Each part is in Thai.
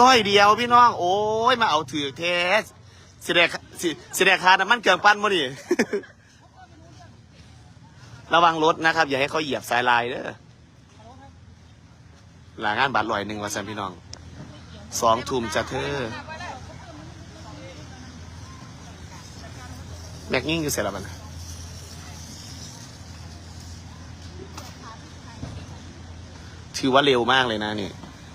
ร้อยเดียวพี่น้อง โอ้ยมาเอาถือเทสสิเดสิสิเดคาน้ำมันเกลือปั้นมาดิระวังรถนะครับ อย่าให้เขาเหยียบสายลายเด้อหลางานบาทลอยหนึ่งวันสันพี่น้องสองทุ่มจะเธอแม็กยิ่งอยู่เสร็จแล้วมันถือว่าเร็วมากเลยนะนี่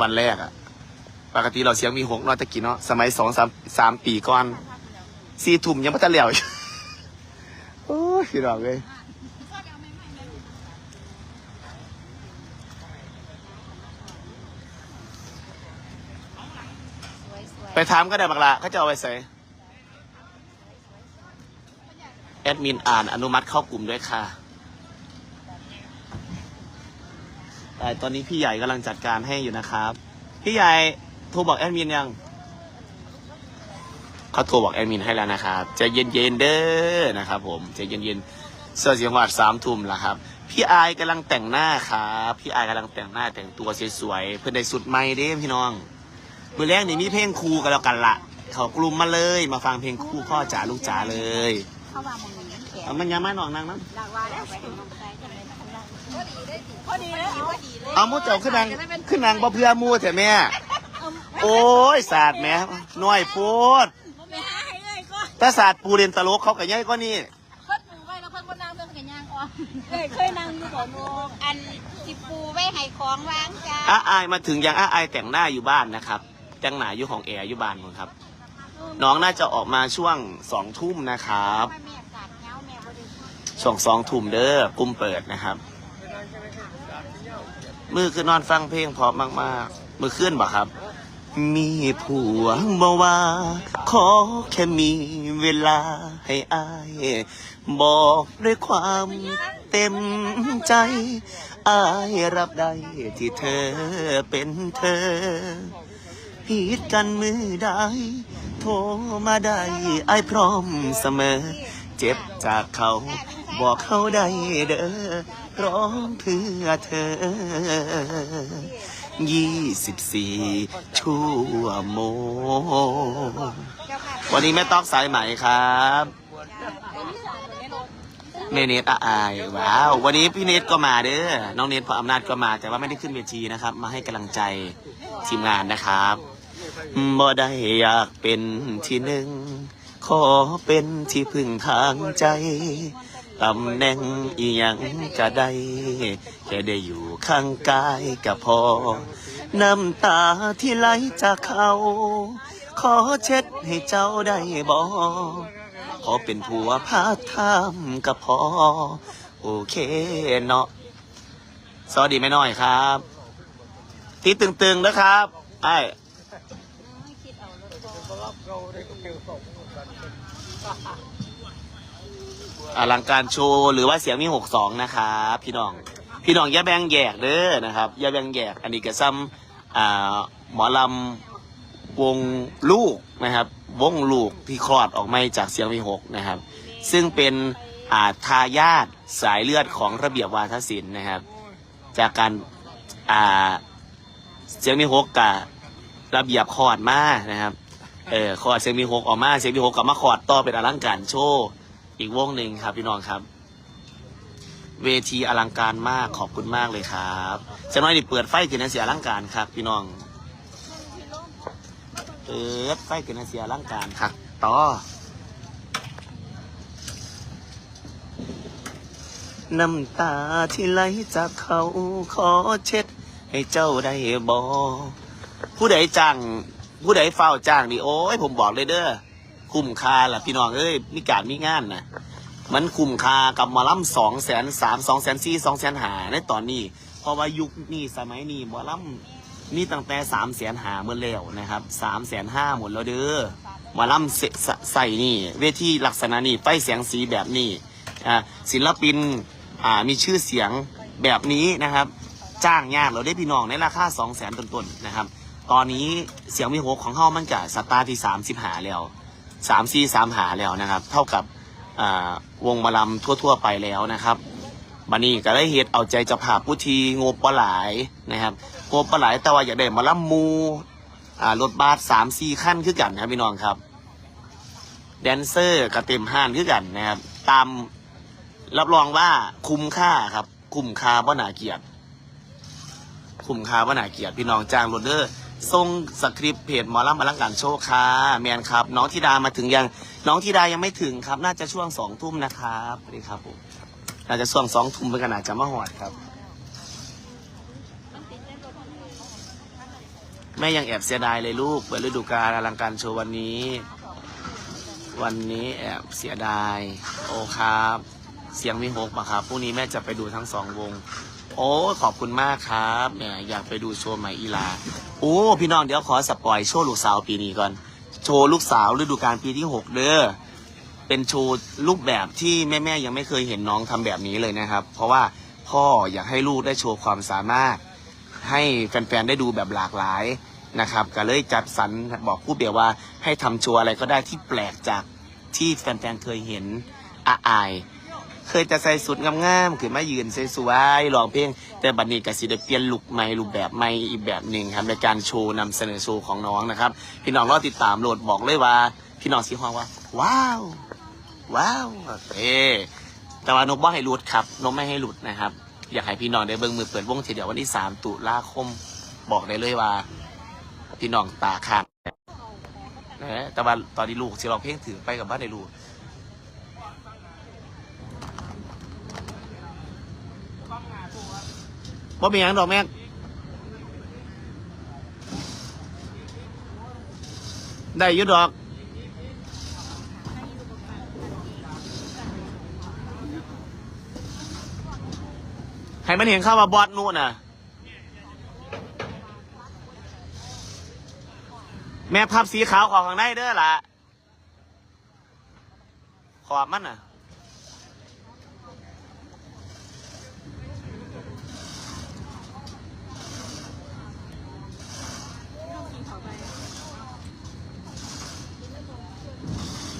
วันแรกอะ ปกติเราเสียงมีหกเนอตะกี้เนาะสมัยสองสามสามปีก่อนสี่ทุ่มยังไม่ทันแล้วอยู่โอ้ยพี่ดอกเลยสวยสวยไปถามก็ได้บักละเขาจะเอาไปใส่แอดมินอ่านอนุมัติเข้ากลุ่มด้วยค่ะแต่ตอนนี้พี่ใหญ่กำลังจัดการให้อยู่นะครับ พี่ใหญ่ โทรบอกแอดมินยังเขาโทรบอกแอดมินให้แล้วนะครับใจะเย็นๆเด้อนะครับ ผมใจะเย็นๆเสื้อสีหวาดสามทุ่มแล้วครับ พี่อายกำลังแต่งหน้าครับพี่อายกำลังแต่งหน้าแต่งตัวสวยๆเพื่อนได้สุดใหม่เด้พี่น้องมือแรกนี่มีเพลงครูกันแล้วกันละเขากลุ่มมาเลย มาฟังเพลงครูพ่อจ๋าลูกจ๋าเลยเข้ามามึงนี้แขนเอามันยังไม่หนองนางนั้นลากว่าเอาไปให้น้องชายจะได้ทำได้พอดีเลยพอดีเลยเอามูเจ้าขึ้นนางขึ้นนางบ่เพื่อมูแต่แม่ โอ้ยศาสตร์แม่น้อยโพดไม่หาให้เลยก็ถ้าศาสตร์ปูเรียนตลกเขากับยัยก็นี่เพิ่นปูไว้แล้วเพิ่นบ่นั่งเบิ่งกันย่างออกเคยเคยนั่งอยู่บ่โนกอันสิปูไว้ให้ของวางจ้าอาอายมาถึงยังอาอายแต่งหน้าอยู่บ้านนะครับ แต่งหน้าอยู่ของแอร์อยู่บ้านผมครับ น้องน่าจะออกมาช่วงสองทุ่มนะครับแม่กาดเงาแม่บ่ได้ช่วงสองทุ่มเด้อกลุ่มเปิดนะครับ มือคือนอนฟังเพลงเพราะมากๆ มือขึ้นบ่ครับ มีผัวบ่ว่า ขอแค่มีเวลาให้อาย บอกด้วยความเต็มใจ อายรับได้ที่เธอเป็นเธอ ผิดกันมือใดโทรมาได้อายพร้อมเสมอ เจ็บจากเขา บอกเขาได้เด้อร้องเพื่อเธอ ยี่สิบสี่ชั่วโมง วันนี้แม่ต๊อกสายไหมครับแม่เนตออายว้าว วันนี้พี่เนตก็มาเด้อ น้องเนตพออำนาจก็มา แต่ว่าไม่ได้ขึ้นเวทีนะครับ มาให้กำลังใจทีมงานนะครับบ่ได้อยากเป็นที่หนึ่ง ขอเป็นที่พึ่งทางใจ ตำแหน่งอีหยังก็ได้ แค่ได้อยู่ข้างกายก็พอ น้ำตาที่ไหลจากเขา ขอเช็ดให้เจ้าได้บ่ขอเป็นผัวพาทามก็พอ โอเคเนาะสวัสดีแม่น้อยครับที่ตึงๆนะครับไอ้คิดเอารถ อลังการโชว์หรือว่าเสียงมีหกสองนะครับพี่น้อง พี่น้องอย่าแบ่งแยกเด้อนะครับอย่าแบ่งแยก อันนี้ก็ซ้ำอ่าหมอลำวงลูกนะครับ วงลูกที่คลอดออกมาจากเสียงมีหกนะครับ ซึ่งเป็นอาทายาทสายเลือดของระเบียบวาทศิลป์นะครับ จากการอ่าเสียงมีหกกับระเบียบคลอดมานะครับเออคลอดเสียงมีหกออกมาเสียงมีหกกับมาคลอดต่อเป็นอลังการโชว์ อีกวงหนึ่งครับพี่น้องครับ เวทีอลังการมากขอบคุณมากเลยครับจะน้อยนี่เปิดไฟกินนเสียอลังการครับ พี่น้องเปิดไฟกินนเสียอลังการครับ ต่อน้ำตาที่ไหลจากเขาขอเช็ด ให้เจ้าได้บอผู้ใดจ้างผู้ใดเฝ้าจ้างนี่โอ้ยผมบอกเลยเด้อ คุ้มค่าล่ะพี่น้องเอ้ยมีการมีงานนะมันคุ้มค่ากับหมอลำสองแสนสามสองแสนสี่สองแสนหาในตอนนี้ เพราะว่ายุคนี้สมัยนี้หมอลำมีตั้งแต่สามแสนหาเมื่อแล้วนะครับสามแสนห้าหมดแล้วเด้อหมอลำใส่นี่ เวทีลักษณะนี้ไฟเสียงสีแบบนี้อ่าศิลปินอ่ามีชื่อเสียงแบบนี้นะครับ จ้างยากเราได้พี่น้องในราคาสองแสนต้นๆนะครับ ตอนนี้เสียงมีหกของเฮามันจะสตาร์ทที่สามสิบหาแล้ว สามสี่สามหาแล้วนะครับ เท่ากับวงมาลำทั่ว ๆ ไปแล้วนะครับบันนี้ก็ได้เหตุเอาใจจะภาพผู้ทีงบปลาหลายนะครับงบปลาหลายแต่ว่าอยากได้มาลำมูรถบัสสามสี่ขั้นคือกันครับพี่น้องครับ แดนเซอร์ก็เต็มห้านคือกันนะครับ ตามรับรองว่าคุ้มค่าครับ คุ้มค่าบ่หนาเกียรติคุ้มค่าบ่หนาเกียรติพี่น้องจ้างรถเดอร์ ส่งสคริปต์เพจหมอลำมาลังการโชว์ค่ะแมนครับ น้องธิดามาถึงยัง น้องธิดายังไม่ถึงครับ น่าจะช่วงสองทุ่มนะครับสวัสดีครับผมน่าจะช่วงสองทุ่มเป็นขนาดจะมาหอดครับ แม่ยังแอบเสียดายเลยลูกเปิดฤดูกาลอลังการโชว์วันนี้ วันนี้แอบเสียดาย โอ้ครับ เสียงวิหกมาครับพรุ่งนี้แม่จะไปดูทั้งสองวง โอ้ขอบคุณมากครับแหมอยากไปดูโชว์ใหม่อีลา โอ้ พี่น้องเดี๋ยวขอสปอยโชว์ลูกสาวปีนี้ก่อน โชว์ลูกสาวฤดูกาลปีที่หกเด้อเป็นโชว์รูปแบบที่แม่ๆยังไม่เคยเห็นน้องทำแบบนี้เลยนะครับ เพราะว่าพ่ออยากให้ลูกได้โชว์ความสามารถ ให้แฟนๆได้ดูแบบหลากหลายนะครับก็เลยจัดสรรบอกผู้เบียว่าให้ทำโชว์อะไรก็ได้ที่แปลกจากที่แฟนๆเคยเห็นอาอาย เคยจะใส่สุดงามๆขึ้นมายืนสวยๆร้องเพลง แต่บัดนี้กสิได้เปลี่ยนลุคใหม่รูปแบบใหม่อีกแบบหนึ่งครับในการโชว์นำเสนอโชว์ของน้องนะครับ พี่น้องรอติดตามโหลดบอกเลยว่า พี่น้องสีห้องว่า ว้าว ว้าวเอแต่ว่านกบ่ให้หลุดครับนกไม่ให้หลุดนะครับ อยากให้พี่น้องได้เบิ่งมือเปิดวงทีเดียววันที่สามตุลาคมบอกได้เลยว่า พี่น้องตาขาดนะแต่ว่าตอนนี้ลูกสิร้องเพลงถือไปกับบ้านในลูก ว่ามีหยังดอกแม่ได้อยุดอก ให้มันเห็นเข้ามาบอดนู่นน่ะ แม่พับสีขาวของข้างในเด้อล่ะ ขอบมันน่ะ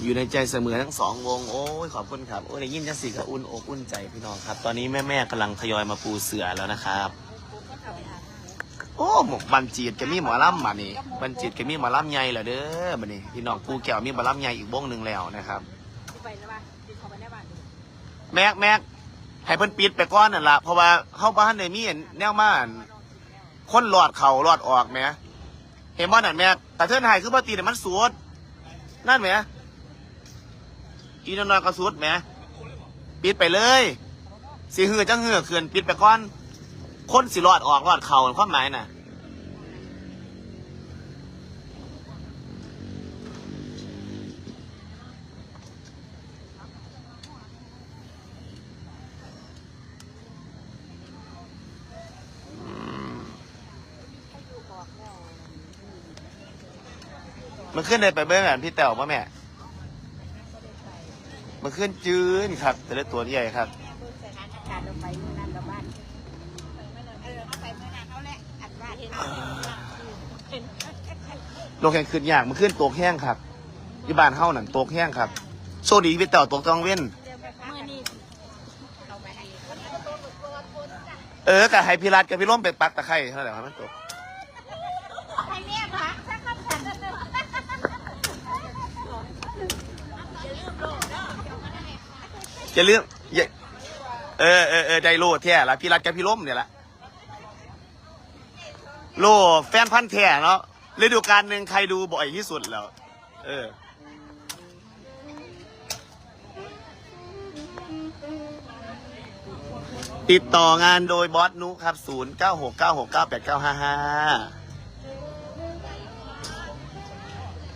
อยู่ในใจเสมอทั้งสองวง โอ้ยขอบคุณครับ โอ้ยได้ยินจังสิก็อุ่นอกอุ่นใจพี่น้องครับ ตอนนี้แม่แม่กำลังทยอยมาปูเสือแล้วนะครับ โอ้หมกบันจีดแกมีหมอลำมานี่บันจีดแกมีหมอลำใหญ่แล้วเด้อมานี่พี่น้องปูแก้วมีหมอลำใหญ่อีกวงหนึ่งแล้วนะครับ ไปแล้วป่ะดิเขาไปได้บ้านแม็กแม็กให้เพิ่นปิดไปก่อนนั่นละเพราะว่าเฮาบ้านได้มีแนวมานคนหลอดเข่าหลอดออกแหมเห็นบ่นั่นแม็กแต่เทินหายคือบ่ตีเนี่ยมันสวดนั่นแหม อีนอยก็สุดแหมปิดไปเลยสิหือจังเหือเขื่อนปิดไปก่อน คนสิหลอดออกหลอดเข่าความหมายน่ะมันขึ้นเลยไปเบิ้งอะพี่แต๋วป่ะแม่ มันขึ้นจืนครับ แต่ละตัวใหญ่ครับการเราไปเมื่อนั้นเราบ้านเออเขาไปเมื่อนั้นเขาแหละอัดว่าเห็นเห็นโลกแห่งขึ้นยากมันขึ้นตัวแห้งครับอยู่บ้านเฮานั่นตัวแห้งครับโชคดีพี่แต๋วตกต้องเว้นเมื่อนี้เอาไปให้เออกับไฮพิรัตกับพี่ร่มไปปักตะไคร้เท่าไหร่ครับมันตก ให้แม่พักสักคำสั่ง อย่าลืมอย่าเออเออเออไดโลแท้ละพี่รัตกับพี่ร่มเนี่ยละโลแฟนพันธ์แท้เนาะฤดูกาลหนึ่งใครดูบ่อยที่สุดแล้ว เออ ติดต่องานโดยบอสนุครับ 0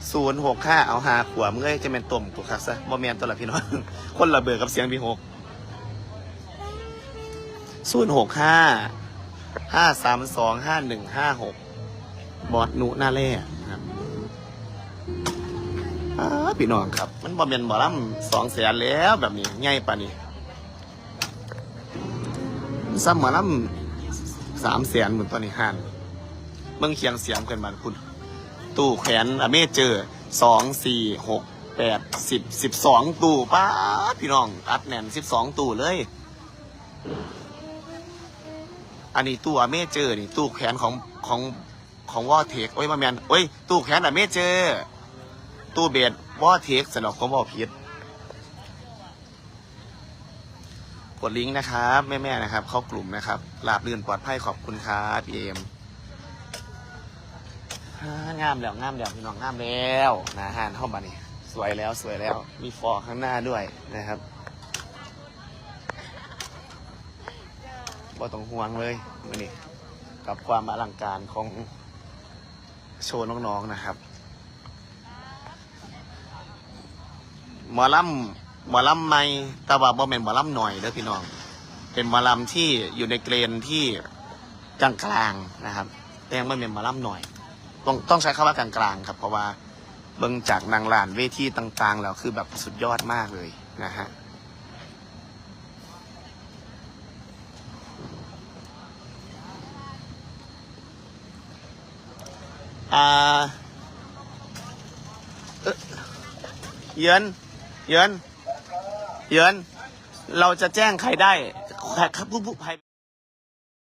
9 6 9 6 9 8 9 5 5 0 6 5เอาหาขวบเงยจะเป็นตุ่มตัวคักซะบ่แมนตัวละพี่น้อง คนละเบอร์กับเสียงพี่หกศูนย์หกห้าห้าสามสองห้าหนึ่งห้าหกบอสนุหน้าเล่ครับพี่น้องครับ มันบ่แมนบ่ล่ำสองแสนแล้วแบบนี้ง่ายปานนี้ซ้ำหมาล่ำสามแสนเหมือนตอนนี้ห้านเมืองเคียงเสียงเกินบานคุณ ตู้แขวนอเมเจอร์สองสี่หกแปดสิบสิบสองตู้ป้าพี่น้องอัดแน่นสิบสองตู้เลย อันนี้ตู้อเมเจอร์นี่ตู้แขวนของของของวอเทคโอ้ยมาแมนโอ้ยตู้แขนอเมเจอร์ตู้เบสวอเทคสนอกของวอพีดกดลิงก์นะครับ แม่ ๆ นะครับ เข้ากลุ่มนะครับลาบลื่นปลอดภัยขอบคุณครับเอ็ม งามแล้วงามแล้วพี่น้องงามแล้วนะฮานเข้ามานี่สวยแล้วสวยแล้ว มีฟอร์ข้างหน้าด้วยนะครับบ่ต้องห่วงเลยมือนี้กับความอลังการของโชว์น้องๆนะครับ หมอลำหมอลำไม่แต่ว่าบ่แม่นหมอลำหน่อยเด้อพี่น้อง เป็นหมอลำที่อยู่ในเกรนที่กลางๆนะครับ แต่ยังไม่เป็นหมอลำหน่อย ต้องต้องใช้คำว่ากลางๆครับ เพราะว่าเบิ่งจากนางลานเวทีต่างๆแล้วคือแบบสุดยอดมากเลยนะฮะอ่าเอ่อเยินเยินเยินเราจะแจ้งใครได้ใครผู้ผู้ใคร